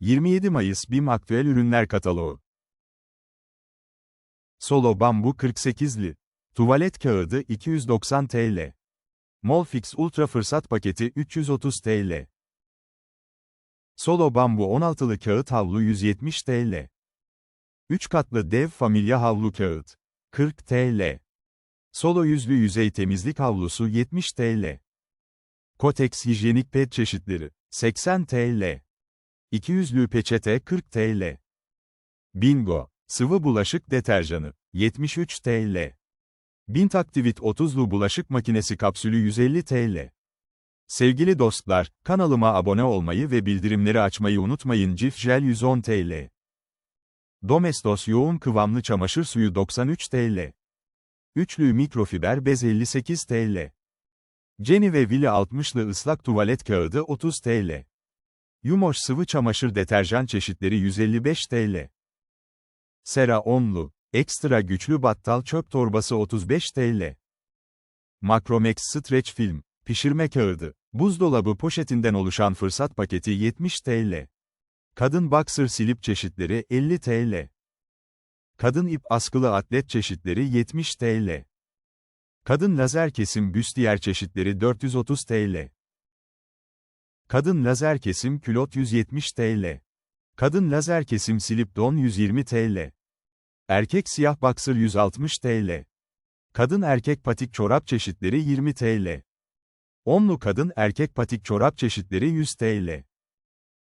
27 Mayıs BİM Aktüel Ürünler Kataloğu Solo Bambu 48'li. Tuvalet kağıdı 290 TL. Molfix Ultra Fırsat Paketi 330 TL. Solo Bambu 16'lı kağıt havlu 170 TL. 3 katlı dev familya havlu kağıt. 40 TL. Solo yüzlü yüzey temizlik havlusu 70 TL. Kotex hijyenik pet çeşitleri. 80 TL. 200'lü peçete 40 TL. Bingo. Sıvı bulaşık deterjanı. 73 TL. Bint Activit 30'lu bulaşık makinesi kapsülü 150 TL. Sevgili dostlar, kanalıma abone olmayı ve bildirimleri açmayı unutmayın. Cif Jel 110 TL. Domestos yoğun kıvamlı çamaşır suyu 93 TL. Üçlü mikrofiber bez 58 TL. Jenny ve Willy 60'lı ıslak tuvalet kağıdı 30 TL. Yumoş sıvı çamaşır deterjan çeşitleri 155 TL. Sera 10'lu, ekstra güçlü battal çöp torbası 35 TL. Macromex Stretch Film, pişirme kağıdı, buzdolabı poşetinden oluşan fırsat paketi 70 TL. Kadın boxer silip çeşitleri 50 TL. Kadın ip askılı atlet çeşitleri 70 TL. Kadın lazer kesim büstiyer çeşitleri 430 TL. Kadın lazer kesim külot 170 TL. Kadın lazer kesim silip don 120 TL. Erkek siyah boxer 160 TL. Kadın erkek patik çorap çeşitleri 20 TL. Onlu kadın erkek patik çorap çeşitleri 100 TL.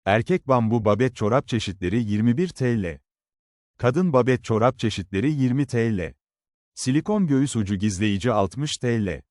Erkek bambu babet çorap çeşitleri 21 TL. Kadın babet çorap çeşitleri 20 TL. Silikon göğüs ucu gizleyici 60 TL.